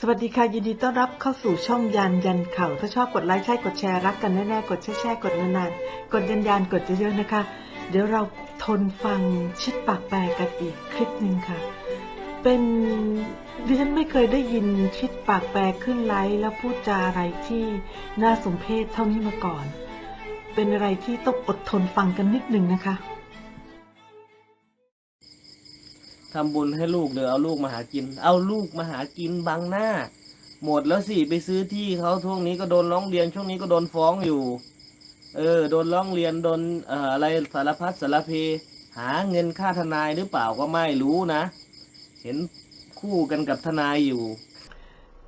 สวัสดีค่ะ ยินดีต้อนรับเข้าสู่ช่องยันยันเข่า ถ้าชอบกดไลค์ใช่กดแชร์รักกันแน่ๆ กดแช่ๆกดนานๆ กดยันยันกดเยอะๆนะคะ เดี๋ยวเราทนฟังชิดปากแปลกันอีกคลิปหนึ่งค่ะ เป็นดิฉันไม่เคยได้ยินชิดปากแปลขึ้นไลฟ์แล้วพูดจาอะไรที่น่าสมเพชเท่านี้มาก่อน เป็นอะไรที่ต้องอดทนฟังกันนิดหนึ่งนะคะ ทำบุญให้ลูกเดี๋ยวเอาลูกมาหากิน เอาลูกมาหากินบังหน้า หมดแล้วสิไปซื้อที่เขาช่วงนี้ก็โดนร้องเรียนช่วงนี้ก็โดนฟ้องอยู่ เออ โดนร้องเรียนโดนอออะไรสารพัดสารเพ หาเงินค่าทนายหรือเปล่าก็ไม่รู้นะ เห็นคู่กันกับทนายอยู่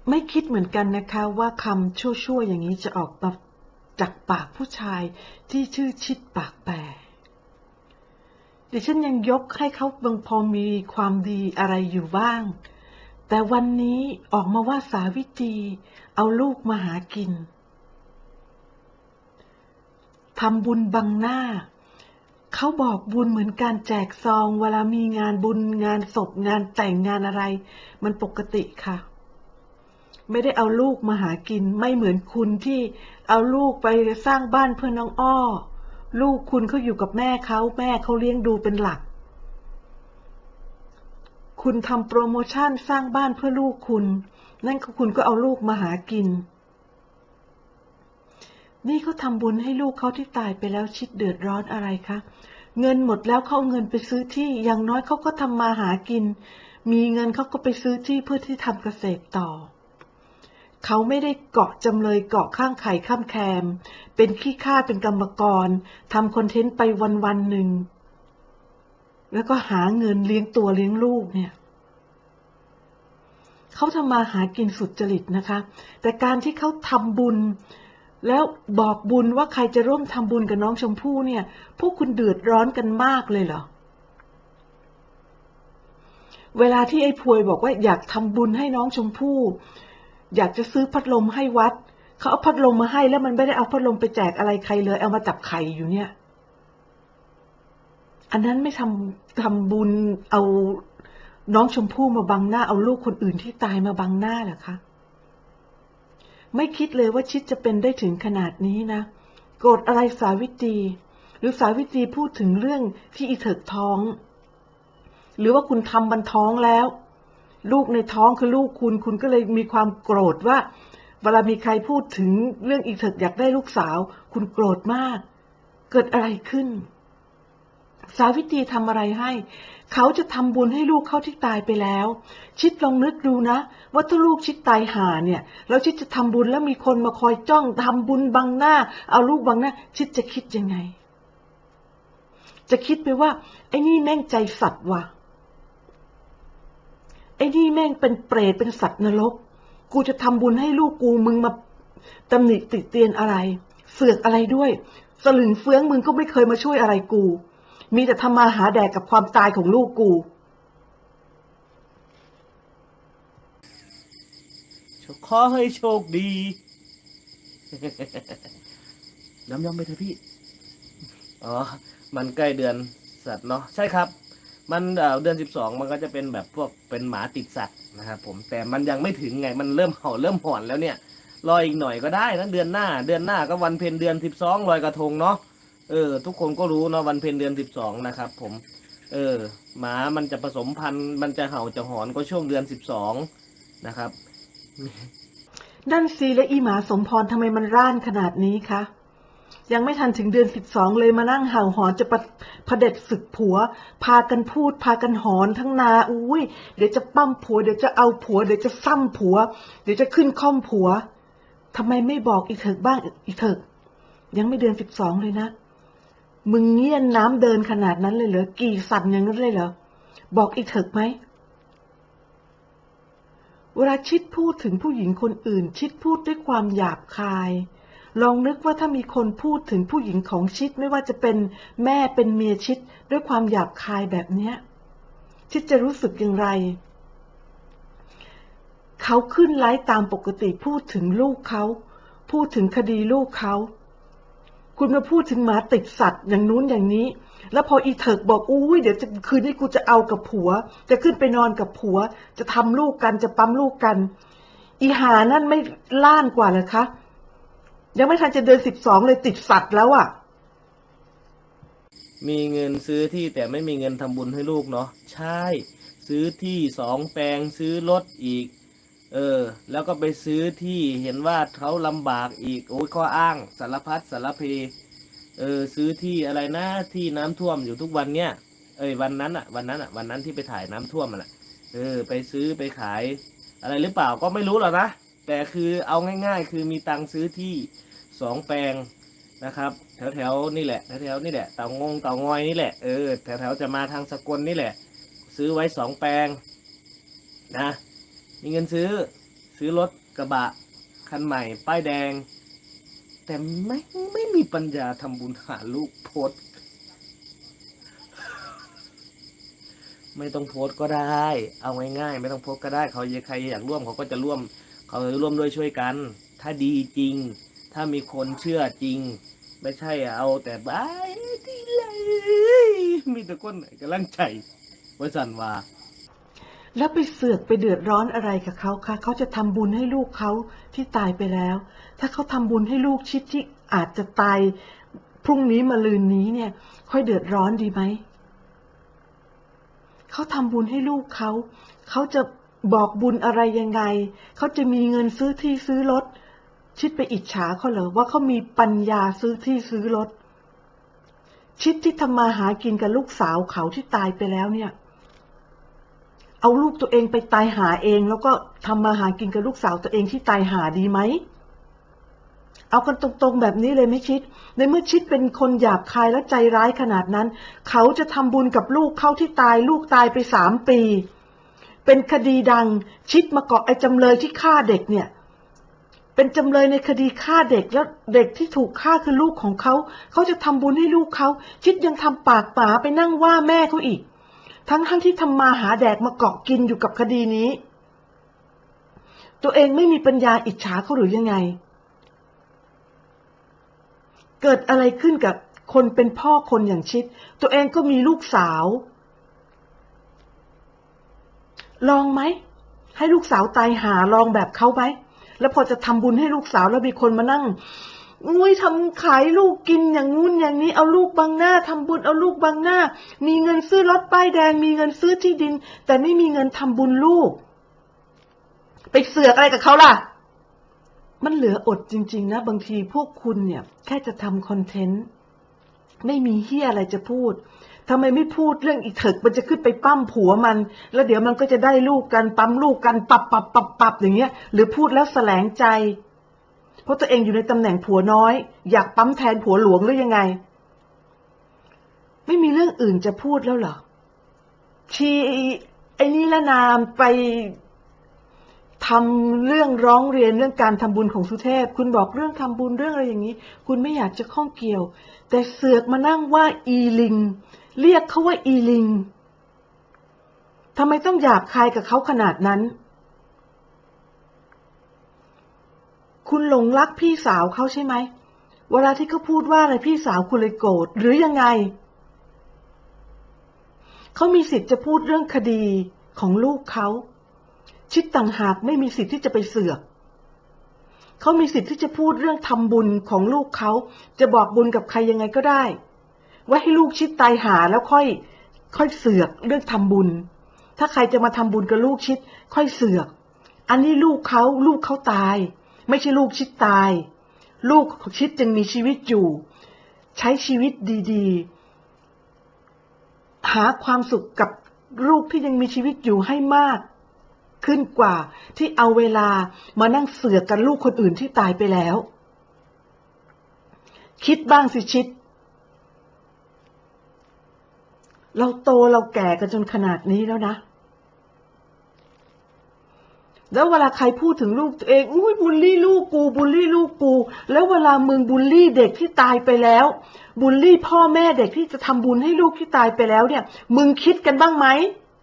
ไม่คิดเหมือนกันนะคะว่าคำชั่วๆอย่างนี้จะออกมาจากปากผู้ชายที่ชื่อชิดปากแปร ดิฉันยังยกให้เขาบางพอมีความดีอะไรอยู่บ้าง แต่วันนี้ออกมาว่าสาวิตรีเอาลูกมาหากินทำบุญบังหน้า เขาบอกบุญเหมือนการแจกซอง เวลามีงานบุญงานศพงานแต่งงานอะไร มันปกติค่ะ ไม่ได้เอาลูกมาหากินไม่เหมือนคุณที่เอาลูกไปสร้างบ้านเพื่อน้องอ้อ ลูกคุณเขาอยู่กับแม่เขาแม่เขาเลี้ยงดูเป็นหลัก คุณทำโปรโมชั่นสร้างบ้านเพื่อลูกคุณ นั่นก็คุณก็เอาลูกมาหากิน นี่เขาทำบุญให้ลูกเขาที่ตายไปแล้วชิดเดือดร้อนอะไรคะ เงินหมดแล้วเขาเอาเงินไปซื้อที่อย่างน้อยเขาก็ทำมาหากิน มีเงินเขาก็ไปซื้อที่เพื่อที่ทำเกษตรต่อ เขาไม่ได้เกาะจำเลยเกาะข้างไข่ข้ามแคม เป็นขี้ข้าเป็นกรรมกรทำคอนเทนต์ไปวันวันๆหนึ่ง แล้วก็หาเงินเลี้ยงตัวเลี้ยงลูกเนี่ยเขาทำมาหากินสุดจริตนะคะ แต่การที่เขาทำบุญ แล้วบอกบุญว่าใครจะร่วมทำบุญกับน้องชมพู่เนี่ย พวกคุณเดือดร้อนกันมากเลยเหรอเวลาที่ไอ้พวยบอกว่าอยากทำบุญให้น้องชมพู่ อยากจะซื้อพัดลมให้วัด เขาเอาพัดลมมาให้แล้วมันไม่ได้เอาพัดลมไปแจกอะไรใครเลย เอามาจับไข่อยู่เนี่ย อันนั้นไม่ทำทำบุญเอาน้องชมพู่มาบังหน้า เอาลูกคนอื่นที่ตายมาบังหน้าเหรอคะ ไม่คิดเลยว่าชิดจะเป็นได้ถึงขนาดนี้นะ โกรธอะไรสาวิตรีหรือสาวิตรีพูดถึงเรื่องที่อีเถิกท้อง หรือว่าคุณทำบันท้องแล้ว ลูกในท้องคือลูกคุณ คุณก็เลยมีความโกรธว่า เวลามีใครพูดถึงเรื่องอีเถิกอยากได้ลูกสาว คุณโกรธมาก เกิดอะไรขึ้น สาวิตรีทำอะไรให้ เขาจะทำบุญให้ลูกเขาที่ตายไปแล้ว ชิดลองนึกดูนะ ว่าถ้าลูกชิดตายหาเนี่ย แล้วชิดจะทำบุญแล้วมีคนมาคอยจ้องทำบุญบังหน้า เอาลูกบังหน้า ชิดจะคิดยังไง จะคิดไปว่า ไอ้นี่แม่งใจสัตว์ว่ะ ไอ้นี่แม่งเป็นเปรตเป็นสัตว์นรก กูจะทำบุญให้ลูกกูมึงมาตำหนิติเตียนอะไร เสือกอะไรด้วย สลึงเฟื้องมึงก็ไม่เคยมาช่วยอะไรกู มีแต่ทำมาหาแดกกับความตายของลูกกูขอให้โชคดีย้ำย้ำไปเถอะพี่ อ๋อ มันใกล้เดือนสัตว์เนาะ ใช่ครับ มันเอ่อเดือนสิบสองมันก็จะเป็นแบบพวกเป็นหมาติดสัตว์นะครับผมแต่มันยังไม่ถึงไงมันเริ่มเห่าเริ่มหอนแล้วเนี่ยรออีกหน่อยก็ได้นะเดือนหน้า เดือนหน้าก็วันเพ็ญเดือนสิบสองลอยกระทงเนาะเออ ทุกคนก็รู้เนาะวันเพ็ญเดือนสิบสองนะครับผม เออ หมามันจะผสมพันธุ์ มันจะเห่าจะหอนก็ช่วงเดือนสิบสองนะครับ นั่นซีและอีหมาสมพรทำไมมันร่านขนาดนี้คะ ยังไม่ทันถึงเดือนสิบสองเลยมานั่งเห่าหอนจะประพเด็จศึกผัว พากันพูด พากันหอนทั้งนาอุ้ยเดี๋ยวจะปั้มผัวเดี๋ยวจะเอาผัว เดี๋ยวจะซ้ำผัว เดี๋ยวจะขึ้นค่อมผัวทำไมไม่บอกอีเถิกบ้างอีเถิกยังไม่เดือนสิบสองเลยนะ มึงเงี้ยนน้ำเดินขนาดนั้นเลยเหรอกี่สั่นอย่างนั้นเลยเหรอบอกอีเถิกไหมเวลาชิดพูดถึงผู้หญิงคนอื่น ชิดพูดด้วยความหยาบคาย ลองนึกว่าถ้ามีคนพูดถึงผู้หญิงของชิดไม่ว่าจะเป็นแม่เป็นเมียชิดด้วยความหยาบคายแบบเนี้ย ชิดจะรู้สึกอย่างไร เขาขึ้นไลฟ์ตามปกติพูดถึงลูกเขา พูดถึงคดีลูกเขา คุณมาพูดถึงหมาติดสัตว์อย่างนู้นอย่างนี้ แล้วพออีเถิกบอกอุ้ยเดี๋ยวคืนนี้กูจะเอากับผัว จะขึ้นไปนอนกับผัว จะทำลูกกันจะปั๊มลูกกัน อีหานั่นไม่ล้านกว่าเลยคะ ยังไม่ทันจะเดินสิบสองเลยติดสัตว์แล้วอะ่ะ มีเงินซื้อที่แต่ไม่มีเงินทำบุญให้ลูกเนาะใช่ ซื้อที่สองแปลงซื้อรถอีก เออ แล้วก็ไปซื้อที่เห็นว่าเขาลำบากอีกโอ้ยข้ออ้างสารพัดสารเพเออซื้อที่อะไรนะที่น้ำท่วมอยู่ทุกวันเนี้ยเอ้ยวันนั้นอะวันนั้นอะวันนั้นที่ไปถ่ายน้ำท่วมมันอะเออ ไปซื้อไปขาย อะไรหรือเปล่าก็ไม่รู้หรอกนะแต่คือเอาง่าย ๆ คือมีตังค์ซื้อที่ สองแปลงนะครับ แถวๆนี่แหละแถวๆนี่แหละเต่างงเต่างอยนี่แหละเออแถวๆจะมาทางสกลนี่แหละ ซื้อไว้สองแปลงนะมีเงินซื้อซื้อรถกระบะคันใหม่ ป้ายแดง แต่ไม่ไม่มีปัญญาทำบุญหาลูกโพสไม่ต้องโพสก็ได้ เอาง่ายๆไม่ต้องโพสก็ได้ เขาใครอยากร่วมเขาก็จะร่วม เขาจะร่วมด้วยช่วยกัน ถ้าดีจริง ถ้ามีคนเชื่อจริง ไม่ใช่เอาแต่บายดีเลยมีแต่คนไหนกำลังใจวสันว่าแล้วไปเสือกไปเดือดร้อนอะไรกับเขาคะเขาจะทำบุญให้ลูกเขาที่ตายไปแล้ว ถ้าเขาทำบุญให้ลูกชิดที่อาจจะตายพรุ่งนี้มาลืนนี้เนี่ย ค่อยเดือดร้อนดีไหมเขาทำบุญให้ลูกเขาเขาจะบอกบุญอะไรยังไง เขาจะมีเงินซื้อที่ซื้อรถ ชิดไปอิจฉาเขาเหรอว่าเขามีปัญญาซื้อที่ซื้อรถ ชิดที่ทำมาหากินกับลูกสาวเขาที่ตายไปแล้วเนี่ย เอาลูกตัวเองไปตายหาเอง แล้วก็ทำมาหากินกับลูกสาวตัวเองที่ตายหาดีไหมเอากันตรงๆแบบนี้เลยไหม่ชิด ในเมื่อชิดเป็นคนหยาบคายและใจร้ายขนาดนั้น เขาจะทำบุญกับลูกเขาที่ตาย ลูกตายไปสามปี เป็นคดีดัง ชิดมาเกาะไอ้จำเลยที่ฆ่าเด็กเนี่ย เป็นจำเลยในคดีฆ่าเด็กแล้วเด็กที่ถูกฆ่าคือลูกของเขาเขาจะทำบุญให้ลูกเขาชิดยังทำปากป๋าไปนั่งว่าแม่เขาอีก ทั้งทั้งที่ทำมาหาแดกมาเกาะกินอยู่กับคดีนี้ ตัวเองไม่มีปัญญาอิจฉาเขาหรือยังไง เกิดอะไรขึ้นกับคนเป็นพ่อคนอย่างชิด ตัวเองก็มีลูกสาว ลองไหม ให้ลูกสาวตายหาลองแบบเขาไหม แล้วพอจะทำบุญให้ลูกสาวแล้วมีคนมานั่งอุ้ยทำขายลูกกินอย่างงู้นอย่างนี้เอาลูกบังหน้าทำบุญเอาลูกบังหน้า มีเงินซื้อรถป้ายแดง มีเงินซื้อที่ดิน แต่ไม่มีเงินทำบุญลูก ไปเสือกอะไรกับเขาล่ะ มันเหลืออดจริง ๆ นะ บางทีพวกคุณเนี่ย แค่จะทำคอนเทนต์ ไม่มีเฮียอะไรจะพูด ทำไมไม่พูดเรื่องอีเถิกมันจะขึ้นไปปั้มผัวมัน แล้วเดี๋ยวมันก็จะได้ลูกกันปั๊มลูกกันปับปับปับปับอย่างเงี้ย หรือพูดแล้วแสลงใจ เพราะตัวเองอยู่ในตำแหน่งผัวน้อย อยากปั๊มแทนผัวหลวงหรือยังไง ไม่มีเรื่องอื่นจะพูดแล้วเหรอชีไอ้นี่ละนามไปทำเรื่องร้องเรียนเรื่องการทำบุญของสุเทพ คุณบอกเรื่องทำบุญเรื่องอะไรอย่างนี้ คุณไม่อยากจะข้องเกี่ยว แต่เสือกมานั่งว่าอีลิง เรียกเขาว่าอีลิง ทำไมต้องหยาบคายกับเขาขนาดนั้น คุณหลงรักพี่สาวเขาใช่ไหม เวลาที่เขาพูดว่าอะไรพี่สาวคุณเลยโกรธหรือยังไง เขามีสิทธิ์จะพูดเรื่องคดีของลูกเขา ชิดต่างหากไม่มีสิทธิ์ที่จะไปเสือกเขามีสิทธิ์ที่จะพูดเรื่องทำบุญของลูกเขา จะบอกบุญกับใครยังไงก็ได้ ว่าให้ลูกชิดตายหาแล้วค่อย ค่อยเสือกเรื่องทำบุญ ถ้าใครจะมาทำบุญกับลูกชิด ค่อยเสือก อันนี้ลูกเขาลูกเขาตาย ไม่ใช่ลูกชิดตาย ลูกของชิดยังมีชีวิตอยู่ ใช้ชีวิตดีๆ หาความสุขกับลูกที่ยังมีชีวิตอยู่ให้มาก ขึ้นกว่าที่เอาเวลามานั่งเสือกกันลูกคนอื่นที่ตายไปแล้ว คิดบ้างสิชิด เราโตเราแก่กันจนขนาดนี้แล้วนะ แล้วเวลาใครพูดถึงลูกตัวเองอุ้ยบูลลี่ลูกกูบูลลี่ลูกกู แล้วเวลามึงบูลลี่เด็กที่ตายไปแล้วบูลลี่พ่อแม่เด็กที่จะทำบุญให้ลูกที่ตายไปแล้วเนี่ย มึงคิดกันบ้างไหม